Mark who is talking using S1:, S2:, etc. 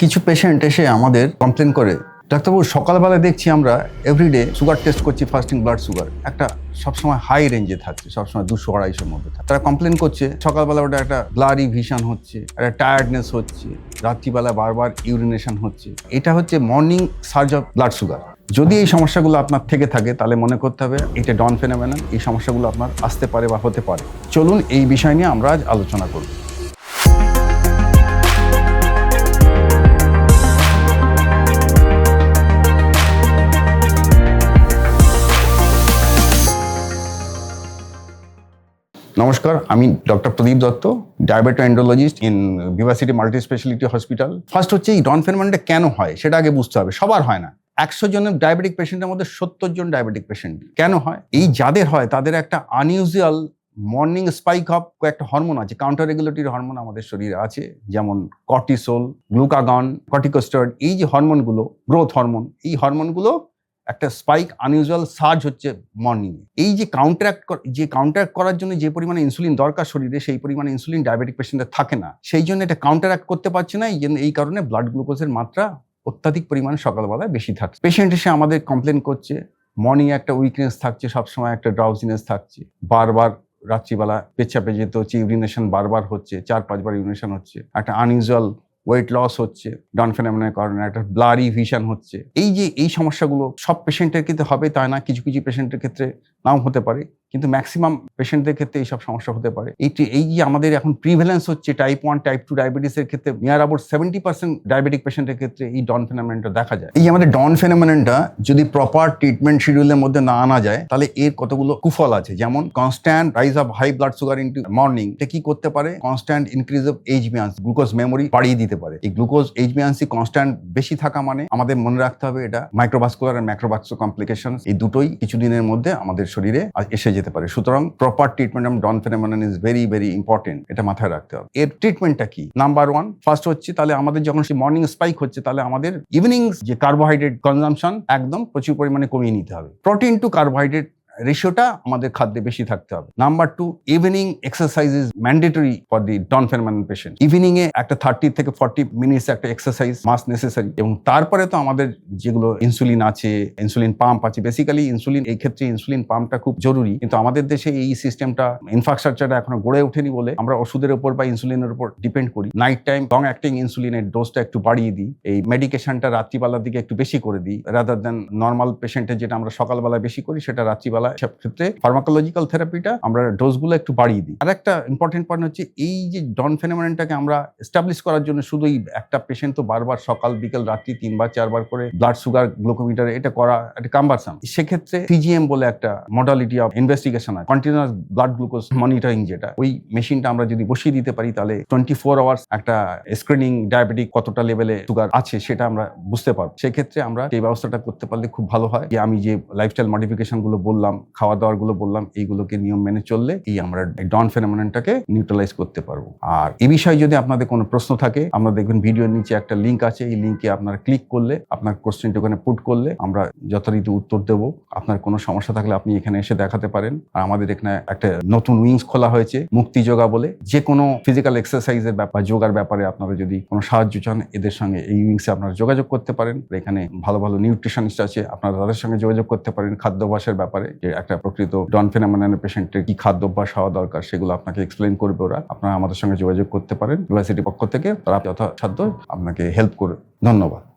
S1: কিছু পেশেন্ট এসে আমাদের কমপ্লেন করে, ডাক্তারবাবু, সকালবেলা দেখছি আমরা এভরিডে সুগার টেস্ট করছি ফার্স্টিং ব্লাড সুগার একটা সবসময় হাই রেঞ্জে থাকছে, সবসময় দুশো, আড়াইশোর মধ্যে থাকে তারা কমপ্লেন করছে, সকালবেলা ওটা একটা ব্লারি ভিশন হচ্ছে, একটা টায়ার্ডনেস হচ্ছে, রাত্রিবেলা বারবার ইউরিনেশন হচ্ছে। এটা হচ্ছে morning surge of blood sugar যদি এই সমস্যাগুলো আপনার থেকে থাকে, তাহলে মনে করতে হবে এটা ডন ফেনামেনন এই সমস্যাগুলো আপনার আসতে পারে বা হতে পারে। চলুন এই বিষয় নিয়ে আমরা আজ আলোচনা করব। নমস্কার, আমি doctor Pradip Dutta diabeto endocrinologist in Vivacity multi speciality hospital first হচ্ছে এই ডন ফেনমেন্টটা কেন হয়, সেটা আগে বুঝতে হবে, সবার হয় না। একশো জনের ডায়াবেটিক পেশেন্টের মধ্যে সত্তর জন ডায়াবেটিক পেশেন্ট। কেন হয়? এই যাদের হয়, তাদের একটা আনইউজুয়াল মর্নিং স্পাইক অফ কয়েকটা হরমোন আছে কাউন্টার রেগুলেটরি হরমোন আমাদের শরীরে আছে, যেমন কর্টিসোল গ্লুকাগন কর্টিকোস্টেরয়েড এই যে হরমোনগুলো গ্রোথ হরমোন এই হরমোনগুলো একটা স্পাইক আনইউজুয়াল সার্জ হচ্ছে মর্নিং এই যে কাউন্টারাক্ট যে কাউন্টারাক্ট করার জন্য যে পরিমাণে ইনসুলিন দরকার শরীরে, সেই পরিমাণে ইনসুলিন ডায়াবেটিক পেশেন্টের থাকে না। সেই জন্য এটা কাউন্টারাক্ট করতে পারছে না, এই জন্য এই কারণে ব্লাড গ্লুকোজের মাত্রা অত্যাধিক পরিমাণে সকালবেলায় বেশি থাকছে। পেশেন্ট এসে আমাদের কমপ্লেন করছে মর্নিং একটা উইকনেস থাকছে, সবসময় একটা ড্রাউজিনেস থাকছে। বারবার রাত্রিবেলা পেচ্ছাপে যেতে হচ্ছে ইউরিনেশন বারবার হচ্ছে চার পাঁচবার ইউরিনেশন হচ্ছে। একটা আনইউজুয়াল ওয়েট লস হচ্ছে, ডন ফেনামেনের কারণে একটা ব্লারি ভিশন হচ্ছে। এই যে, এই সমস্যাগুলো সব পেশেন্টের ক্ষেত্রে হবে, তাই না? কিছু কিছু পেশেন্টের ক্ষেত্রে নাও হতে পারে। কিন্তু ম্যাক্সিমাম পেশেন্টদের ক্ষেত্রে এইসব সমস্যা হতে পারে। এইটি এই যে আমাদের এখন প্রিভ্যালেন্স হচ্ছে টাইপ ওয়ান টাইপ টু ডায়াবেটিসের ক্ষেত্রে near about seventy percent diabetic পেশেন্টের ক্ষেত্রে এই ডন ফেনামেনটা দেখা যায়। এই আমাদের ডন ফেনামেনটা যদি প্রপার ট্রিটমেন্ট শিডিউলের মধ্যে না আনা যায়, তাহলে এর কতগুলো কুফল আছে? যেমন constant rise of high blood sugar into morning এটা কি করতে পারে? কনস্ট্যান্ট ইনক্রিজ অফ এইচ বিয়ান্স গ্লুকোজ মেমোরি বাড়িয়ে দিতে পারে। এই গ্লুকোজ এইচ বিয়ান্সি কনস্ট্যান্ট বেশি থাকা মানে আমাদের মনে রাখতে হবে এটা মাইক্রোভাস্কুলার আর ম্যাক্রোভাস্কো কমপ্লিকেশন এই দুটোই কিছুদিনের মধ্যে আমাদের শরীরে এসে যেতে পারে। সুতরাং proper treatment of dawn phenomenon is very very important এটা মাথায় রাখতে হবে। এর ট্রিটমেন্টটা কি? নাম্বার ওয়ান ফার্স্ট হচ্ছে তাহলে আমাদের যখন সেই মর্নিং স্পাইক হচ্ছে, তাহলে আমাদের ইভিনিং যে কার্বোহাইড্রেট কনজামশন একদম প্রচুর পরিমাণে কমিয়ে নিতে হবে। প্রোটিন টু কার্বোহাইড্রেট রেশিওটা আমাদের খাদ্যে বেশি থাকতে হবে। Number two evening exercise is mandatory for the dawn phenomenon patient evening এ একটা থার্টি থেকে ফর্টি মিনিটস একটা এক্সারসাইজ মাস নেসেসারি এবং তারপরে তো আমাদের যেগুলো ইনসুলিন আছে ইনসুলিন পাম্প আছে বেসিক্যালি ইনসুলিন এই ক্ষেত্রে ইনসুলিন পাম্পটা খুব জরুরি। কিন্তু আমাদের দেশে এই সিস্টেমটা ইনফ্রাস্ট্রাকচারটা এখনও গড়ে ওঠেনি বলে আমরা ওষুধের উপর বা ইনসুলিনের উপর ডিপেন্ড করি। নাইট টাইম লং অ্যাক্টিং ইনসুলিনের ডোজটা একটু বাড়িয়ে দিই। এই মেডিকেশনটা রাত্রিবেলার দিকে একটু বেশি করে দিই। রাদার দেন নর্মাল পেশেন্টের যেটা আমরা সকালবেলা বেশি করি, সেটা রাত্রিবেলা সব ক্ষেত্রে ফার্মাকোলজিক্যাল থেরাপিটা আমরা ডোজগুলো একটু বাড়িয়ে দিই। আর একটা ইম্পর্টেন্ট পয়েন্ট হচ্ছে এই যে ডন ফেনোমেনটাকে আমরা এস্টাবলিশ করার জন্য শুধুই একটা পেশেন্ট তো বারবার সকাল, বিকেল, রাত্রি তিনবার, চারবার করে ব্লাড সুগার গ্লুকোমিটার এটা করা একটা কাম্বারসাম সেক্ষেত্রে সিজিএম বলে একটা মডালিটি অফ ইনভেস্টিগেশন আছে কন্টিনিউয়াস ব্লাড গ্লুকোজ মনিটরিং যেটা। ওই মেশিনটা আমরা যদি বসিয়ে দিতে পারি তাহলে টোয়েন্টি ফোর আওয়ার্স একটা স্ক্রিনিং ডায়াবেটিক কতটা লেভেলে সুগার আছে সেটা আমরা বুঝতে পারব। সেক্ষেত্রে আমরা এই ব্যবস্থাটা করতে পারলে খুব ভালো হয়। যে আমি যে লাইফস্টাইল মডিফিকেশনগুলো বললাম, খাওয়া দাওয়ারগুলো বললাম, এইগুলোকে নিয়ম মেনে চললে এই আমরা ডন ফেনোমেনটাকে নিউট্রালাইজ করতে পারব। আর এই বিষয়ে যদি আপনাদের কোনো প্রশ্ন থাকে, আমরা দেখবেন ভিডিওর নিচে একটা লিঙ্ক আছে, এই লিঙ্কে আপনারা ক্লিক করলে, আপনার কোশ্চেনটা ওখানে পুট করলে আমরা যথারীতি উত্তর দেবো। আপনার কোনো সমস্যা থাকলে আপনি এখানে এসে দেখাতে পারেন। আর আমাদের এখানে একটা নতুন উইংস খোলা হয়েছে, মুক্তি যোগা বলে। যে কোনো ফিজিক্যাল এক্সারসাইজের ব্যাপার, যোগার ব্যাপারে আপনারা যদি কোনো সাহায্য চান, এদের সঙ্গে এই উইংসে আপনারা যোগাযোগ করতে পারেন। এখানে ভালো ভালো নিউট্রিশনিস্ট আছে, আপনারা তাদের সঙ্গে যোগাযোগ করতে পারেন খাদ্যাভ্যাসের ব্যাপারে। যে একটা প্রকৃত ডন ফেনামানের পেশেন্টের কি খাদ্য অভ্যাস হওয়া দরকার, সেগুলো আপনাকে এক্সপ্লেন করবে ওরা। আপনারা আমাদের সঙ্গে যোগাযোগ করতে পারেন। ইউনিভার্সিটির পক্ষ থেকে তারা যথাসাধ্য আপনাকে হেল্প করবে। ধন্যবাদ।